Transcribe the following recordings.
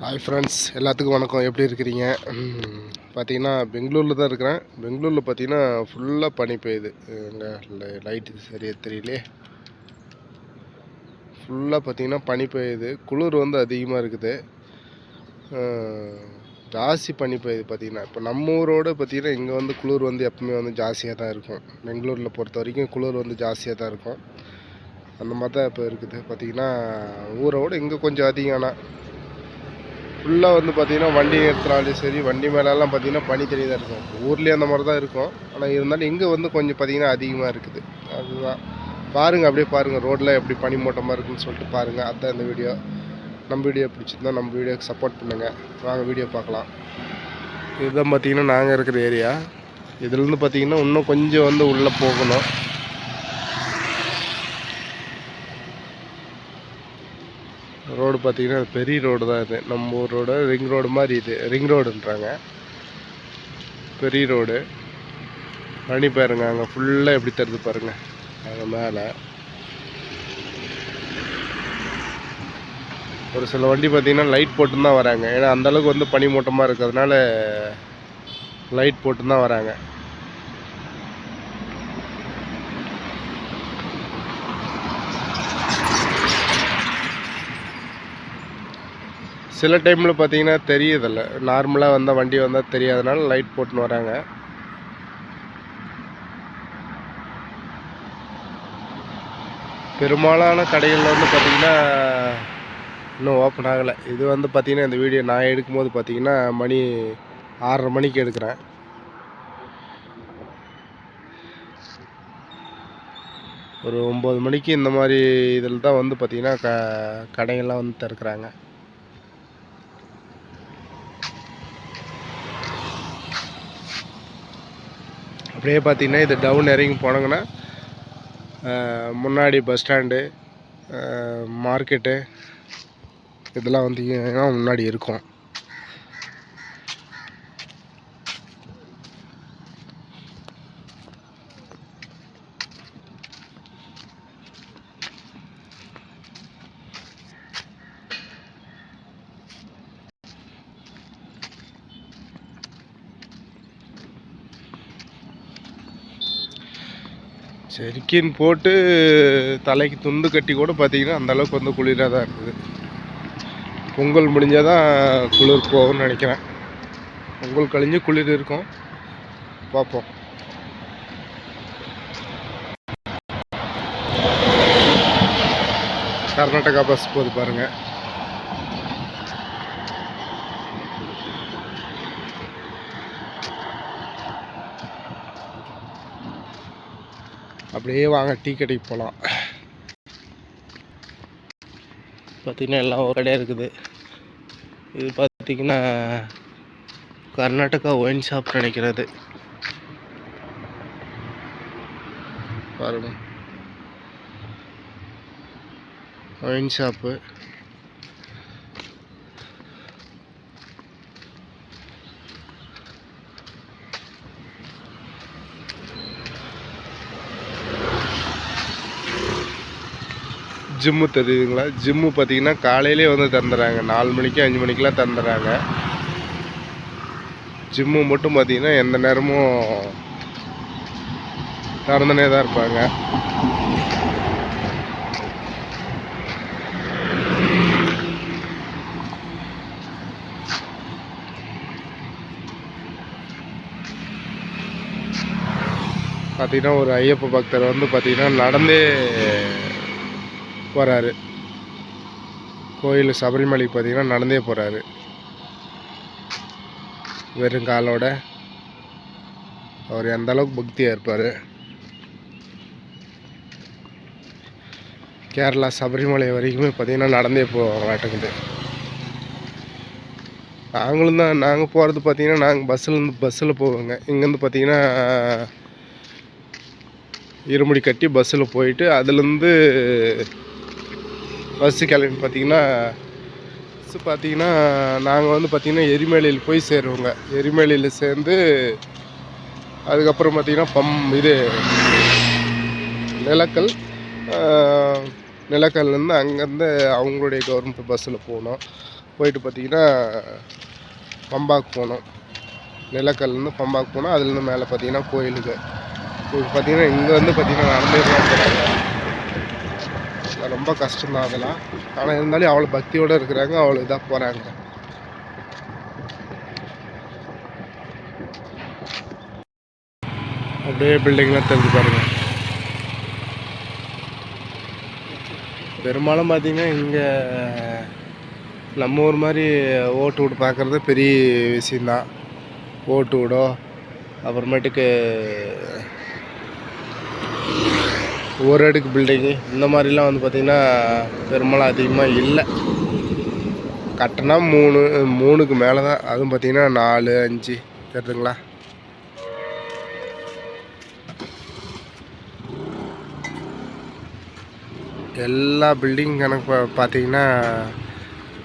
Hi friends எல்லாத்துக்கும் வணக்கம். எப்படி இருக்கிறீங்க? பார்த்தீங்கன்னா பெங்களூரில் தான் இருக்கிறேன். பெங்களூரில் பார்த்தீங்கன்னா ஃபுல்லாக பனி பெய்யுது. எங்கே லைட்டு சரியாக தெரியலையே ஃபுல்லாக பார்த்தீங்கன்னா பனி பெய்யுது. குளிர் வந்து அதிகமாக இருக்குது. ஜாஸ்தி பனி பெய்யுது பார்த்தீங்கன்னா இப்போ நம்ம ஊரோட பார்த்திங்கன்னா இங்கே வந்து குளிர் வந்து எப்பவுமே வந்து ஜாஸ்தியாக தான் இருக்கும். பெங்களூரில் பொறுத்த வரைக்கும் குளிர் வந்து ஜாஸ்தியாக தான் இருக்கும். அந்த மாதிரி தான் இப்போ இருக்குது. பார்த்தீங்கன்னா ஊரை விட இங்கே கொஞ்சம் அதிகம் ஆனால் ஃபுல்லாக வந்து பார்த்தீங்கன்னா வண்டி நிறுத்தினாலும் சரி வண்டி மேலெல்லாம் பார்த்தீங்கன்னா பனி தெரிய தான் இருக்கும். ஊர்லேயே அந்த மாதிரி தான் இருக்கும். ஆனால் இருந்தாலும் இங்கே வந்து கொஞ்சம் பார்த்தீங்கன்னா அதிகமாக இருக்குது. அதுதான். பாருங்கள் அப்படியே பாருங்கள் ரோட்டில் எப்படி பனி மூட்டமாக இருக்குன்னு சொல்லிட்டு பாருங்கள் அதுதான் இந்த வீடியோ. நம்ம வீடியோ பிடிச்சிருந்தா நம்ம வீடியோக்கு சப்போர்ட் பண்ணுங்கள் வாங்க வீடியோ பார்க்கலாம். இதுதான் பார்த்தீங்கன்னா நாங்கள் இருக்கிற ஏரியா இதுலேருந்து பார்த்தீங்கன்னா இன்னும் கொஞ்சம் வந்து உள்ளே போகணும். ரோடு பார்த்தீங்கன்னா அது பெரிய ரோடு தான் இது. நம்ம ஊர் ரோடு ரிங் ரோடு மாதிரி இது. ரிங் ரோடுன்றாங்க. பெரிய ரோடு. பனி பாருங்க அங்கே ஃபுல்லாக எப்படி தருது பாருங்க. அங்கே மேலே. ஒரு சில வண்டி பார்த்திங்கன்னா லைட் போட்டு தான் வராங்க. ஏன்னா அந்தளவுக்கு வந்து பனி மூட்டமாக இருக்கிறதுனால லைட் போட்டு தான் வராங்க. சில டைமில் பார்த்தீங்கன்னா தெரியுதில்ல நார்மலாக வந்தால் வண்டி வந்தால் தெரியாதனால லைட் போட்டுன்னு வராங்க. பெரும்பாலான கடைகளில் வந்து பார்த்தீங்கன்னா இன்னும் ஓப்பன் ஆகலை. இது வந்து பார்த்திங்கன்னா இந்த வீடியோ நான் எடுக்கும்போது பார்த்தீங்கன்னா மணி ஆறரை மணிக்கு எடுக்கிறேன். ஒரு ஒம்பது மணிக்கு இந்த மாதிரி இதில் தான் வந்து பார்த்திங்கன்னா க கடைகள்லாம் வந்து திறக்கிறாங்க. அப்படியே பார்த்தீங்கன்னா இது டவுன் இறங்கி போனாங்கன்னா முன்னாடி பஸ் ஸ்டாண்டு மார்க்கெட்டு இதெல்லாம் வந்து முன்னாடி இருக்கும். செருக்கின் போட்டு தலைக்கு துண்டு கட்டி கூட பார்த்தீங்கன்னா அந்த அளவுக்கு வந்து குளிராக தான் இருக்குது. பொங்கல் முடிஞ்சால் தான் குளிர் போகும்னு நினைக்கிறேன். பொங்கல் கழிஞ்சு குளிர் இருக்கும். பார்ப்போம். கர்நாடகா பஸ் போகுது பாருங்கள் அப்படியே வாங்க டீ கடைக்கு போகலாம் பார்த்திங்கன்னா எல்லாம் ஒரு கடையாக இருக்குது. இது பார்த்தீங்கன்னா கர்நாடகா ஒயின் ஷாப் நினைக்கிறது. பாருங்க. Wine shop. ஜிம்மு தெரியுதுங்களா? ஜிம்மு பார்த்தீங்கன்னா காலையிலே வந்து தந்துடுறாங்க. நாலு மணிக்கு அஞ்சு மணிக்கெலாம் தந்துடுறாங்க. ஜிம்மு மட்டும் பார்த்தீங்கன்னா எந்த நேரமும் திறந்துனே தான் இருப்பாங்க. பார்த்தீங்கன்னா ஒரு ஐயப்ப பக்தர் வந்து பார்த்தீங்கன்னா நடந்தே போகிறாரு கோயில் சபரிமலைக்கு பார்த்தீங்கன்னா நடந்தே போகிறாரு வெறும் காலோட அவர் எந்த அளவுக்கு பக்தியாக இருப்பார். கேரளா சபரிமலை வரைக்குமே பார்த்திங்கன்னா நடந்தே போவாங்க மாட்டேங்குது நாங்களும் தான் நாங்கள் போகிறது பார்த்தீங்கன்னா நாங்கள் பஸ்ஸில் பஸ்ஸில் போவோங்க. இங்கேருந்து பார்த்திங்கன்னா இருமுடி கட்டி பஸ்ஸில் போயிட்டு அதுலேருந்து பஸ்ஸு கிளம்பி பார்த்திங்கன்னா பஸ்ஸு பார்த்திங்கன்னா நாங்கள் வந்து பார்த்திங்கன்னா எரிமலையில் போய் சேருவோங்க. எரிமலையில் சேர்ந்து அதுக்கப்புறம் பார்த்திங்கன்னா பம் இது நிலக்கல் நிலக்கல்லேருந்து அங்கேருந்து அவங்களுடைய கவர்மெண்ட் பஸ்ஸில் போனோம். போயிட்டு பார்த்திங்கன்னா பம்பாக்கு போகணும் நிலக்கல்லேருந்து பம்பாக்கு போனோம். அதுலேருந்து மேலே பார்த்தீங்கன்னா கோயிலுக்கு. இப்போ பார்த்தீங்கன்னா இங்கே வந்து பார்த்திங்கன்னா நடந்தே போகிறாங்க ரொம்ப கஷ்டம்தான் அதெல்லாம். ஆனால் இருந்தாலும் அவ்வளோ பக்தியோடு இருக்கிறாங்க அவ்வளோ இதாக போகிறாங்க அப்படியே பில்டிங்லாம் தெரிஞ்சு பாருங்க. பெரும்பாலும் பார்த்தீங்கன்னா இங்கே நம்ம ஊர் மாதிரி ஓட்டு வீடு பார்க்குறது பெரிய விஷயந்தான் ஓட்டு வீடோ அப்புறமேட்டுக்கு ஒரு அடுக்கு பில்டிங்கு இந்த மாதிரிலாம் வந்து பார்த்திங்கன்னா பெரும்பாலும் அதிகமாக இல்லை. கட்டினா மூணு மூணுக்கு மேலே தான் அதுவும் பார்த்திங்கன்னா நாலு அஞ்சு. தெரியுதுங்களா எல்லா பில்டிங் கணக்கு பார்த்தீங்கன்னா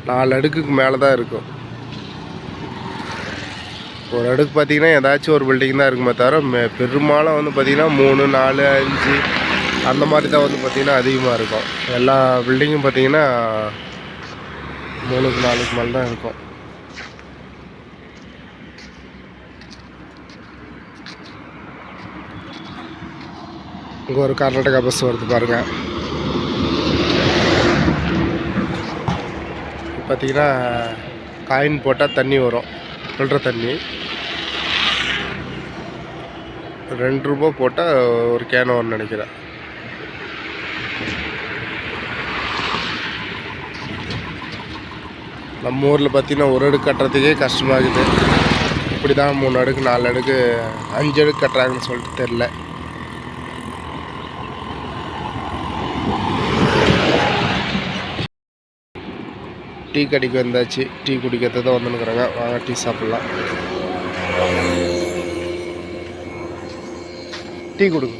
நாலு அடுக்குக்கு மேலே தான் இருக்கும். ஒரு அடுக்கு பார்த்தீங்கன்னா ஏதாச்சும் ஒரு பில்டிங் தான் இருக்குமே தவிர பெரும்பாலும் வந்து பார்த்திங்கன்னா மூணு நாலு அஞ்சு அந்த மாதிரி தான் வந்து பார்த்திங்கன்னா அதிகமாக இருக்கும். எல்லா பில்டிங்கும் பார்த்திங்கன்னா மூணுக்கு நாலுக்கு மேலே தான் இருக்கும். இங்கே ஒரு கர்நாடகா பஸ் வருது பாருங்கள் பார்த்தீங்கன்னா காயின் போட்டால் தண்ணி வரும். ஃபில்டர் தண்ணி. ரெண்டு ரூபா போட்டால் ஒரு கேன் வரும்னு நினைக்கிறேன். நம்ம ஊரில் பார்த்தீங்கன்னா ஒரு அடுக்கு கட்டுறதுக்கே கஷ்டமாகுது. இப்படி தான் மூணு அடுக்கு நாலு அடுக்கு அஞ்சு அடுக்கு கட்டுறாங்கன்னு சொல்லிட்டு தெரில டீ கடைக்கு வந்தாச்சு. டீ குடிக்கிறது தான் வந்துனுக்குறாங்க வாங்க டீ சாப்பிட்லாம். டீ கொடுங்க.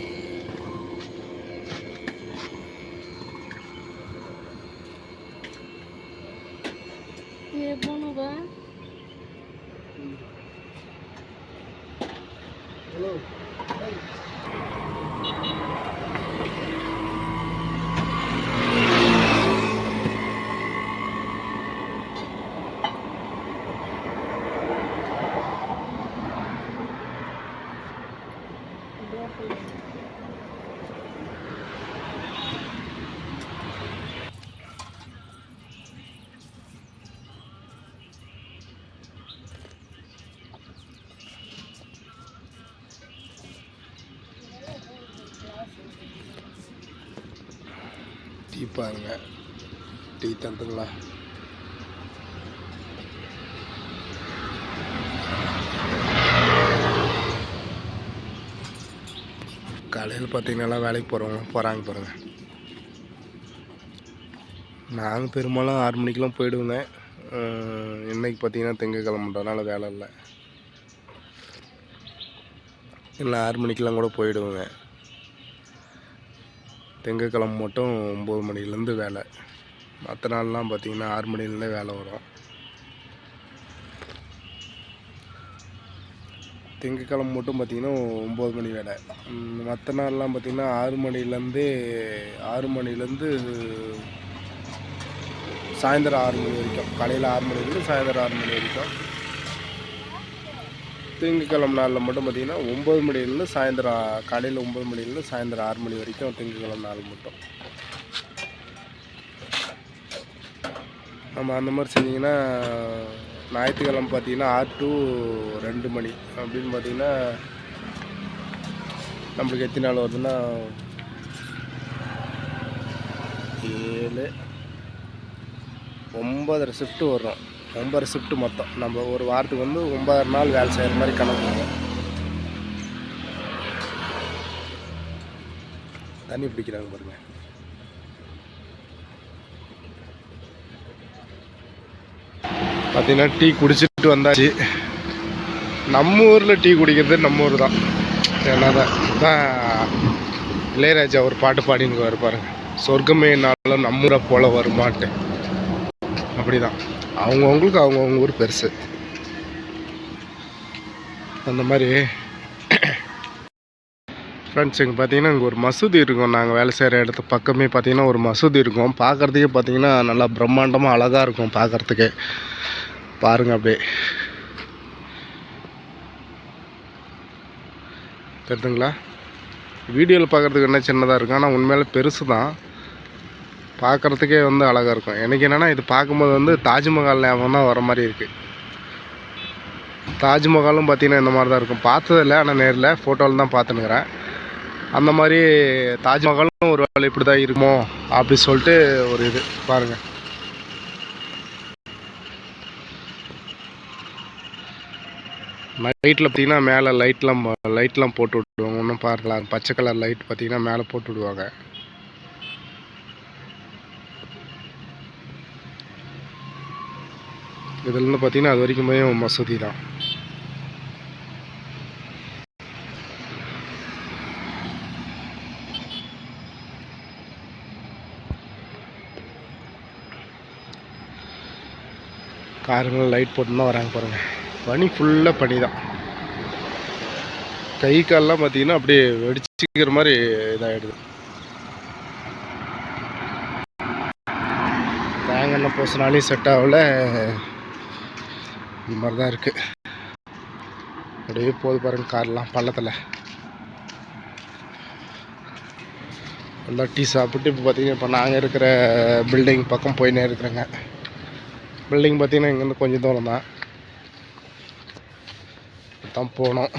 டீ பாருங்க டீ தந்துங்களா? காலையில் பார்த்தீங்கன்னா வேலைக்கு போகிறவங்க போகிறாங்க பாருங்க. நாங்கள் பெரும்பாலும் ஆறு மணிக்கெலாம் போயிடுவேங்க. இன்றைக்கி இன்னைக்கு பார்த்தீங்கன்னா திங்கக்கிழமன்றதுனால வேலை இல்லை. இல்லை ஆறு மணிக்கெலாம் கூட போயிடுவேங்க. திங்கக்கிழமை மட்டும் ஒம்பது மணிலேருந்து வேலை. மற்ற நாள்லாம் பார்த்திங்கன்னா ஆறு மணிலேருந்தே வேலை வரும். திங்கக்கிழமை மட்டும் பார்த்திங்கன்னா ஒம்பது மணி வேலை. மற்ற நாள்லாம் பார்த்திங்கன்னா ஆறு மணிலேருந்து ஆறு மணிலேருந்து சாயந்தரம் ஆறு மணி வரைக்கும். காலையில் ஆறு மணிலேருந்து சாயந்தரம் ஆறு மணி வரைக்கும். திங்கக்கிழமை நாளில் மட்டும் பார்த்திங்கன்னா ஒம்பது மணிலேருந்து சாயந்தரம் காலையில் ஒம்பது மணிலேருந்து சாயந்தரம் ஆறு மணி வரைக்கும் திங்கக்கிழமை நாள் மட்டும். நம்ம அந்த மாதிரி செஞ்சிங்கன்னா ஞாயிற்றுக்கிழமை பார்த்தீங்கன்னா ஆறு டு ரெண்டு மணி அப்படின்னு பார்த்தீங்கன்னா நம்மளுக்கு எத்தனை நாள் வருதுன்னா ஏழு ஒம்பதரை ஷிஃப்ட்டு வரும். ஒன்பது ஷிஃப்ட்டு மொத்தம். நம்ம ஒரு வாரத்துக்கு வந்து ஒன்பது நாள் வேலை செய்கிற மாதிரி கணக்கு தண்ணி பிடிக்கிறாங்க பாருங்க. பார்த்தீங்கன்னா டீ குடிச்சிட்டு வந்தாச்சு. நம்ம ஊரில் டீ குடிக்கிறது நம்ம ஊர் தான். என்னதான் தான் இளையராஜா ஒரு பாட்டு பாடின்னு பாருங்க. சொர்க்கமே நாளும் நம்ம ஊரை போல வருமாட்டு. அப்படிதான். அவங்கவுங்களுக்கு அவங்கவுங்க ஊர் பெருசு. அந்த மாதிரி. ஃப்ரெண்ட்ஸ் இங்கே பார்த்தீங்கன்னா இங்கே ஒரு மசூதி இருக்கும். நாங்கள் வேலை செய்கிற இடத்து பக்கமே பார்த்தீங்கன்னா ஒரு மசூதி இருக்கும். பார்க்குறதுக்கே பார்த்தீங்கன்னா நல்லா பிரம்மாண்டமாக அழகாக இருக்கும் பார்க்குறதுக்கு பாருங்கள் அப்படியே. தெரியுதுங்களா வீடியோவில் பார்க்குறதுக்கு என்ன சின்னதாக இருக்கும். ஆனால் உண்மையிலே பெருசு தான் பார்க்குறதுக்கே வந்து அழகாக இருக்கும். எனக்கு என்னென்னா இது பார்க்கும்போது வந்து தாஜ்மஹால் ஞாபகம் தான் வர மாதிரி இருக்குது தாஜ்மஹாலும் பார்த்தீங்கன்னா இந்த மாதிரி தான் இருக்கும். பார்த்ததில்ல ஆனால் நேரில் ஃபோட்டோவில் தான் பார்த்துனுக்குறேன் அந்த மாதிரி தாஜ்மஹாலும் ஒரு வேலை இப்படி தான் இருக்குமோ அப்படி சொல்லிட்டு ஒரு இது. பாருங்கள் நைட்டில் பார்த்தீங்கன்னா மேலே லைட்லாம் லைட்லாம் போட்டு விடுவாங்க. ஒன்றும் பார்க்கலாம் பச்சை கலர் லைட் பார்த்தீங்கன்னா மேலே போட்டு விடுவாங்க. இதுலேருந்து பார்த்தீங்கன்னா அது வரைக்குமே மசூதி தான். காருங்க லைட் போட்டு தான் வராங்க பாருங்கள் பனி ஃபுல்லாக பனி தான் கை கால்லாம் பார்த்தீங்கன்னா அப்படியே வெடிச்சிக்கிற மாதிரி இதாகிடுது தேங்காய் பூசினாலையும் செட் ஆகல. இந்த மாதிரி தான் இருக்குது அப்படியே போது பாருங்க கார்லாம் பள்ளத்தில். நல்லா டீ சாப்பிட்டு இப்போ பார்த்தீங்கன்னா இப்போ நாங்கள் இருக்கிற பில்டிங் பக்கம் போயினே இருக்கிறேங்க. பில்டிங் பார்த்தீங்கன்னா இங்கேருந்து கொஞ்சம் தூரம் தான் தான் போனோம்.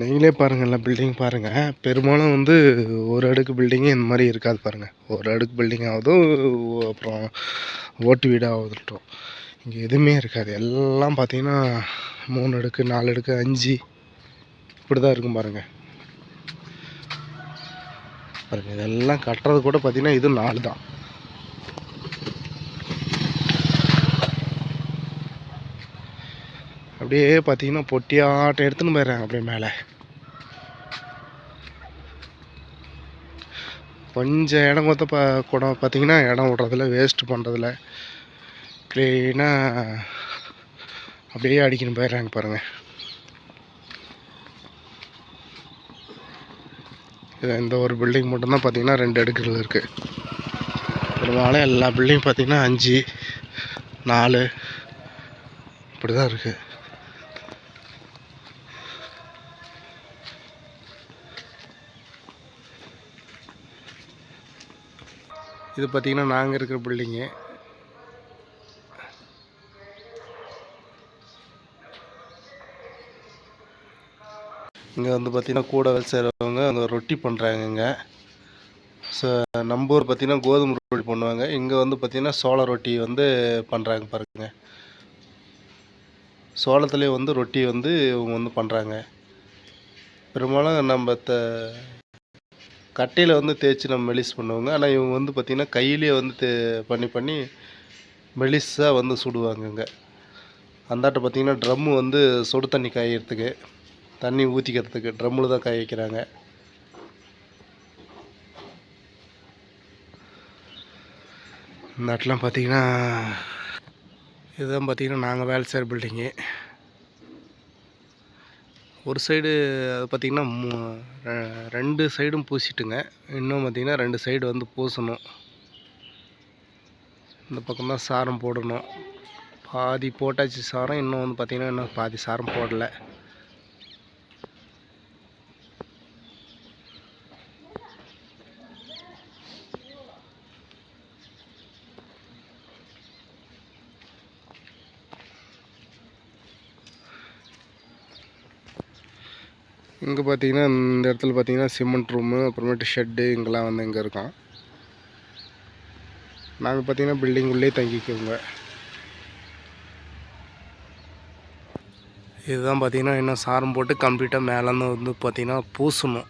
நீங்களே பாருங்கள் எல்லா பில்டிங் பாருங்கள் பெரும்பாலும் வந்து ஒரு அடுக்கு பில்டிங்கு இந்த மாதிரி இருக்காது பாருங்கள் ஒரு அடுக்கு பில்டிங் ஆகுது அப்புறம் ஓட்டு வீடாகட்டும். இங்கே எதுவுமே இருக்காது. எல்லாம் பார்த்தீங்கன்னா மூணு அடுக்கு நாலு அடுக்கு அஞ்சு இப்படி தான் இருக்கும் பாருங்கள் பாருங்கள் இதெல்லாம் கட்டுறது கூட பார்த்தீங்கன்னா இது நாலு தான். அப்படியே பார்த்தீங்கன்னா பொட்டியாட்டம் எடுத்துன்னு போயிடுறாங்க அப்படியே மேலே. கொஞ்சம் இடம் கொத்த பா கூட பார்த்தீங்கன்னா இடம் விட்றதில்ல வேஸ்ட்டு பண்ணுறதில்ல க்ளீனாக அப்படியே அடிக்கணும் போயிடுறாங்க பாருங்கள் இது இந்த ஒரு பில்டிங் மட்டும்தான் பார்த்தீங்கன்னா ரெண்டு அடுக்குகள் இருக்குது பெரும்பாலும் எல்லா பில்டிங் பார்த்திங்கன்னா அஞ்சு நாலு இப்படி தான் இருக்குது இது பார்த்தீங்கன்னா நாங்கள் இருக்கிற பில்டிங்கு இங்கே வந்து பார்த்தீங்கன்னா கூட வேலை செய்கிறவங்க அங்கே ரொட்டி பண்ணுறாங்க இங்கே. ஸோ நம்ம ஊர் பார்த்தீங்கன்னா கோதுமை ரொட்டி பண்ணுவாங்க. இங்கே வந்து பார்த்தீங்கன்னா சோள ரொட்டி வந்து பண்ணுறாங்க பாருங்க. சோளத்துலேயே வந்து ரொட்டி வந்து இவங்க வந்து பண்ணுறாங்க பெரும்பாலும் நம்ம த கட்டையில் வந்து தேய்ச்சி நம்ம மெலிஸ் பண்ணுவாங்க. ஆனால் இவங்க வந்து பார்த்திங்கன்னா கையிலேயே வந்து தே பண்ணி பண்ணி மெலிஸாக வந்து சுடுவாங்க இங்கே. அந்தாட்ட பார்த்திங்கன்னா ட்ரம்மு வந்து சுடு தண்ணி காய்கிறதுக்கு தண்ணி ஊற்றிக்கிறதுக்கு ட்ரம்மில் தான் காய வைக்கிறாங்க. இந்த இடத்துலாம் பார்த்திங்கன்னா இதுதான் பார்த்திங்கன்னா நாங்கள் வேலை செய்கிற பில்டிங்கு ஒரு சைடு அது பார்த்திங்கன்னா ரெண்டு சைடும் பூசிட்டுங்க. இன்னும் பார்த்திங்கன்னா ரெண்டு சைடு வந்து பூசணும். இந்த பக்கம் தான் சாரம் போடணும். பாதி போட்டாச்சு சாரம் இன்னும் வந்து பார்த்திங்கன்னா இன்னும் பாதி சாரம் போடலை. இங்கே பார்த்தீங்கன்னா இந்த இடத்துல பார்த்தீங்கன்னா சிமெண்ட் ரூமு அப்புறமேட்டு ஷெட்டு இங்கெல்லாம் வந்து இங்கே இருக்கோம். நாங்கள் பார்த்தீங்கன்னா பில்டிங் உள்ளே தங்கிக்குவோங்க. இதுதான் பார்த்தீங்கன்னா இன்னும் சாரம் போட்டு கம்ப்ளீட்டாக மேலேருந்து வந்து பார்த்திங்கன்னா பூசணும்.